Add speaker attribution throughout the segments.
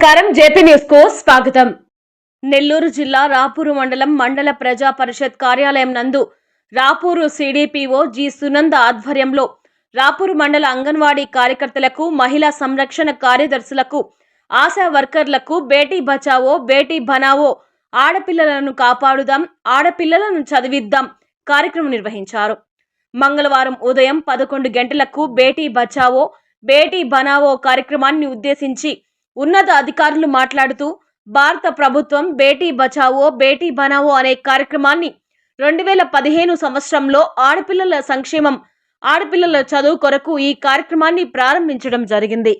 Speaker 1: నమస్కారం. జేపీ న్యూస్కు స్వాగతం. నెల్లూరు జిల్లా రాపూరు మండలం మండల ప్రజా పరిషత్ కార్యాలయం నందు రాపూరు సిడిపిఓ జి సునంద ఆధ్వర్యంలో రాపూరు మండల అంగన్వాడీ కార్యకర్తలకు మహిళా సంరక్షణ కార్యదర్శులకు ఆశా వర్కర్లకు బేటీ బచావో బేటీ బనావో ఆడపిల్లలను కాపాడుదాం ఆడపిల్లలను చదివిద్దాం కార్యక్రమం నిర్వహించారు. మంగళవారం ఉదయం పదకొండు గంటలకు బేటీ బచావో బేటీ బనావో కార్యక్రమాన్ని ఉద్దేశించి ఉన్నత అధికారులు మాట్లాడుతూ భారత ప్రభుత్వం బేటీ బచావో బేటీ బనావో అనే కార్యక్రమాన్ని రెండు వేల పదిహేను సంవత్సరంలో ఆడపిల్లల సంక్షేమం ఆడపిల్లల చదువు కొరకు ఈ కార్యక్రమాన్ని ప్రారంభించడం జరిగింది.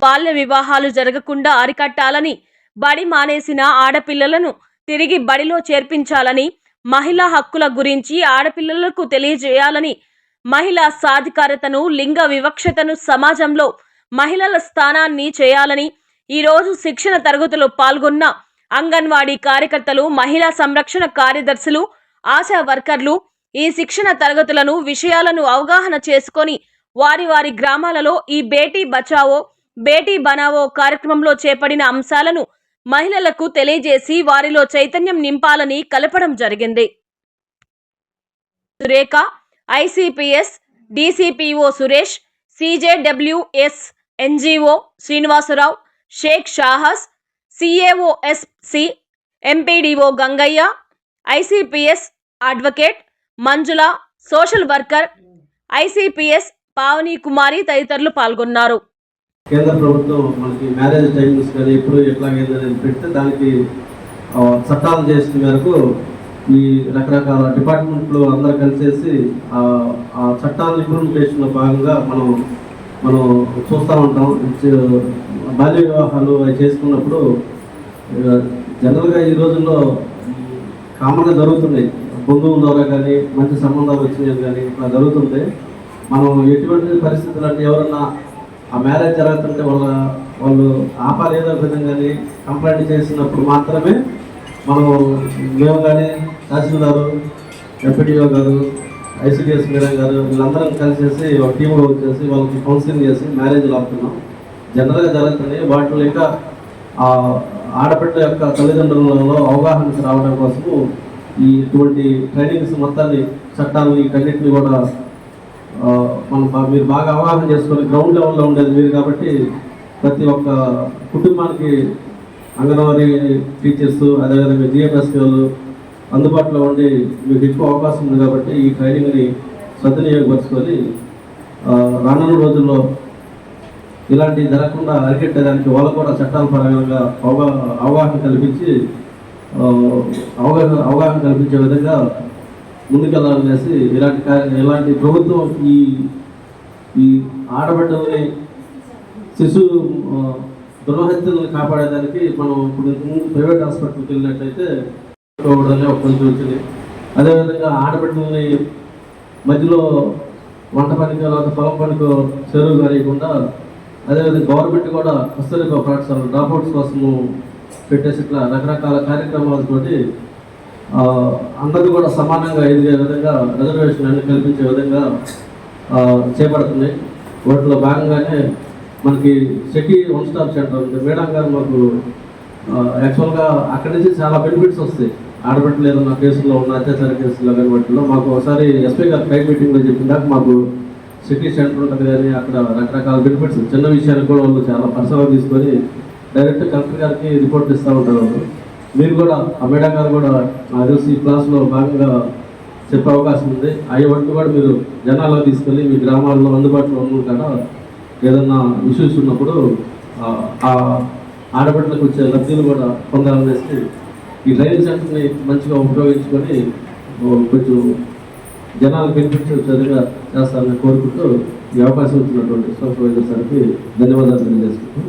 Speaker 1: బాల్య వివాహాలు జరగకుండా అరికట్టాలని బడి మానేసిన ఆడపిల్లలను తిరిగి బడిలో చేర్పించాలని మహిళా హక్కుల గురించి ఆడపిల్లలకు తెలియజేయాలని మహిళా సాధికారతను లింగ వివక్షతను సమాజంలో మహిళల స్థానాన్ని చేయాలని ఈరోజు శిక్షణ తరగతిలో పాల్గొన్న అంగన్వాడీ కార్యకర్తలు మహిళా సంరక్షణ కార్యదర్శులు ఆశా వర్కర్లు ఈ శిక్షణ తరగతులను విషయాలను అవగాహన చేసుకొని వారి వారి గ్రామాలలో ఈ బేటీ బచావో బేటీ బనావో కార్యక్రమంలో చేపడిన అంశాలను మహిళలకు తెలియజేసి వారిలో చైతన్యం నింపాలని కలపడం జరిగింది. Surekha ICPS DCPO Suresh CJWS NGO Srinivasarao Shaik Shahas CAOSC MPDO Gangaiah ICPS advocate Manjula social worker ICPS Pavani Kumari తదితరులు పాల్గొన్నారు.
Speaker 2: కేంద్ర ప్రభుత్వం మనకి మ్యారేజ్ టైమ్స్ కానీ ఎప్పుడు ఎట్లాగైంది పెడితే దానికి చట్టాలు చేసిన మేరకు ఈ రకరకాల డిపార్ట్మెంట్లు అందరు కలిసేసి ఆ ఆ చట్టాల ఇంప్లిమెంటేషన్లో భాగంగా మనం మనం చూస్తూ ఉంటాం. Uh, బాల్య వివాహాలు అవి చేసుకున్నప్పుడు uh, జనరల్గా ఈ రోజుల్లో కామన్గా జరుగుతున్నాయి బంధువుల ద్వారా కానీ మంచి సంబంధాలు వచ్చినాయి కానీ ఇట్లా జరుగుతుంటే మనం ఎటువంటి పరిస్థితులు అంటే ఎవరన్నా ఆ మ్యారేజ్ జరుగుతుంటే వాళ్ళ వాళ్ళు ఆపాలేదో విధంగా విధంగానే కంప్లైంట్ చేసినప్పుడు మాత్రమే మనం మేము కానీ తహసీల్దారు ఎంపీడీఓ గారు ఐసీడీఎస్ మేడం గారు వీళ్ళందరం కలిసేసి ఒక టీంలో వచ్చేసి వాళ్ళకి కౌన్సిలింగ్ చేసి మ్యారేజ్లు ఆపుతున్నాం జనరల్గా జరుగుతుంది. వాటిలో ఇంకా ఆడపిల్ల యొక్క తల్లిదండ్రులలో అవగాహన రావడం కోసము ఈ ఇటువంటి ట్రైనింగ్స్ మొత్తాన్ని చట్టాలు వీటన్నిటిని కూడా మనం మీరు బాగా అవగాహన చేసుకొని గ్రౌండ్ లెవెల్లో ఉండేది మీరు కాబట్టి ప్రతి ఒక్క కుటుంబానికి అంగన్వాడీ టీచర్స్ అదేవిధంగా జిఎంఎస్ వాళ్ళు అందుబాటులో ఉండి మీకు ఎక్కువ అవకాశం ఉంది కాబట్టి ఈ ట్రైనింగ్ని సద్వినియోగపరుచుకొని రానున్న రోజుల్లో ఇలాంటివి జరగకుండా అరికెట్టేదానికి వాళ్ళు కూడా చట్టాల పరంగా అవగా అవగాహన కల్పించి అవగాహన అవగాహన కల్పించే విధంగా ముందుకెళ్ళాలనేసి ఇలాంటి కార్య ఇలాంటి ప్రభుత్వం ఈ ఈ ఆడబిడ్డల్ని శిశు ఆ, కాపాడేదానికి మనం ఇప్పుడు ప్రైవేట్ హాస్పిటల్కి వెళ్ళినట్లయితే పెట్టుకోవడమే ఒక కొంచెం వచ్చింది అదేవిధంగా ఆడబిడ్డల్ని మధ్యలో వంట పనికో లేకపోతే పొలం పనికో చెరువు కానియకుండా అదేవిధంగా గవర్నమెంట్ కూడా పుస్తక పాఠశాల డ్రాప్అవుట్స్ కోసము పెట్టేసి ఇట్లా రకరకాల కార్యక్రమాలతోటి అందరూ కూడా సమానంగా ఎదిగే విధంగా రిజర్వేషన్ అన్ని కల్పించే విధంగా చేపడుతున్నాయి. వాటిలో భాగంగానే మనకి సిటీ వన్ స్టాప్ సెంటర్ ఉంది. మేడం గారు మాకు యాక్చువల్గా అక్కడి నుంచి చాలా బెనిఫిట్స్ వస్తాయి. ఆడబెట్టలేదు మా కేసుల్లో ఉన్న అత్యాచార కేసుల్లో కానీ వాటిలో మాకు ఒకసారి ఎస్పీ గారు టైం మీటింగ్లో చెప్పినాక మాకు సిటీ సెంటర్ ఉంటుంది కానీ అక్కడ రకరకాల బెనిఫిట్స్ చిన్న విషయాలు కూడా వాళ్ళు చాలా పర్సనల్గా తీసుకొని డైరెక్ట్ కలెక్టర్ గారికి రిపోర్ట్ ఇస్తూ ఉంటారు వాళ్ళు. మీరు కూడా ఆ మేడం గారు కూడా నాకు తెలిసి ఈ క్లాస్లో భాగంగా చెప్పే అవకాశం ఉంది. అవి వంటి కూడా మీరు జనాల్లో తీసుకెళ్ళి మీ గ్రామాల్లో అందుబాటులో ఉన్న కదా ఏదన్నా ఇష్యూస్ ఉన్నప్పుడు ఆ- ఆడబిడ్డలకు వచ్చే లబ్ధిని కూడా పొందాలనేసి ఈ రైలు సెంటర్ని మంచిగా ఉపయోగించుకొని కొంచెం జనాలు బెనిఫిట్ విధంగా చేస్తారని కోరుకుంటూ ఈ అవకాశం ఇచ్చినటువంటి సూపర్వైజర్ సార్కి ధన్యవాదాలు తెలియజేసుకుంటూ